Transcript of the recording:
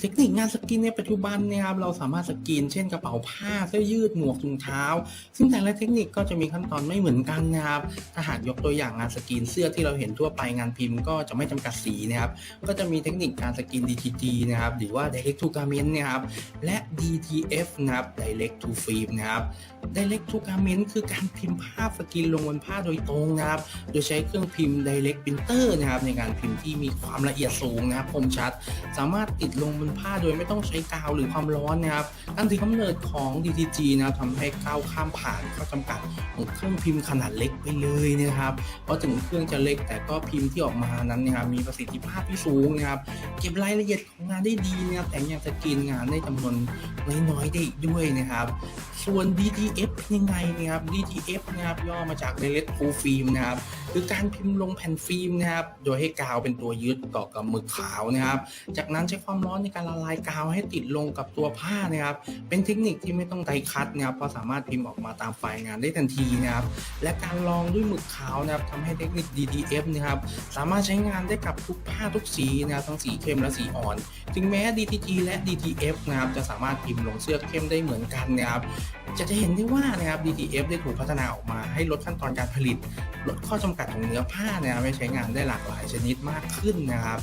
เทคนิคงานสกรีนในปัจจุบันเนี่ยครับเราสามารถสกรีนเช่นกระเป๋าผ้าเสื้อยืดหมวกถุงเท้า ซึ่งแต่ละเทคนิคก็จะมีขั้นตอนไม่เหมือนกันนะครับถ้าหากยกตัวอย่างงานสกรีนเสื้อที่เราเห็นทั่วไปงานพิมพ์ก็จะไม่จำกัดสีนะครับก็จะมีเทคนิคการสกรีน DTG นะครับหรือว่า Direct to Garment นะครับและ DTF นะครับ Direct to Film นะครับ Direct to Garment คือการพิมพ์ภาพสกรีนลงบนผ้าโดยตรงนะครับโดยใช้เครื่องพิมพ์ Direct Printer นะครับในการพิมพ์ที่มีความละเอียดสูงนะครับคมชัด สามารถติดลงบนผ้าโดยไม่ต้องใช้กาวหรือความร้อนนะครับการถือกำเนิดของ DTG นะครับทำให้ก้าวข้ามผ่านข้อจำกัดของเครื่องพิมพ์ขนาดเล็กไปเลยนะครับ เพราะถึงเครื่องจะเล็กแต่ก็พิมพ์ที่ออกมานั้นนะครับมีประสิทธิภาพที่สูงนะครับเก็บรายละเอียดของงานได้ดีนะครับแต่ยังสกรีนงานได้จำนวนน้อยๆได้อีกด้วยนะครับ ส่วน DTF ยังไงนะครับ DTF นะครับย่อมาจาก Direct to Film นะครับคือการพิมพ์ลงแผ่นฟิล์มนะครับโดยให้กาวเป็นตัวยึดเกาะกับหมึกขาวนะครับ จากนั้นใช้ความร้อนในการละลายกาวให้ติดลงกับตัวผ้านะครับ เป็นเทคนิคที่ไม่ต้องไดคัตนะครับเพราะสามารถพิมพ์ออกมาตามไฟล์งานได้ทันทีนะครับ และการลองด้วยหมึกขาวนะครับทำให้เทคนิค DTF นะครับสามารถใช้งานได้กับทุกผ้าทุกสีนะครับทั้งสีเข้มและสีอ่อน ถึงแม้ DTG และ DTF นะครับจะสามารถพิมพ์ลงเสื้อเข้มได้เหมือนกันนะครับจะจะเห็นได้ว่านะครับ DTF ได้ถูกพัฒนาออกมาให้ลดขั้นตอนการผลิต ลดข้อจำกัดของเนื้อผ้านะครับให้ใช้งานได้หลากหลายชนิดมากขึ้นนะครับ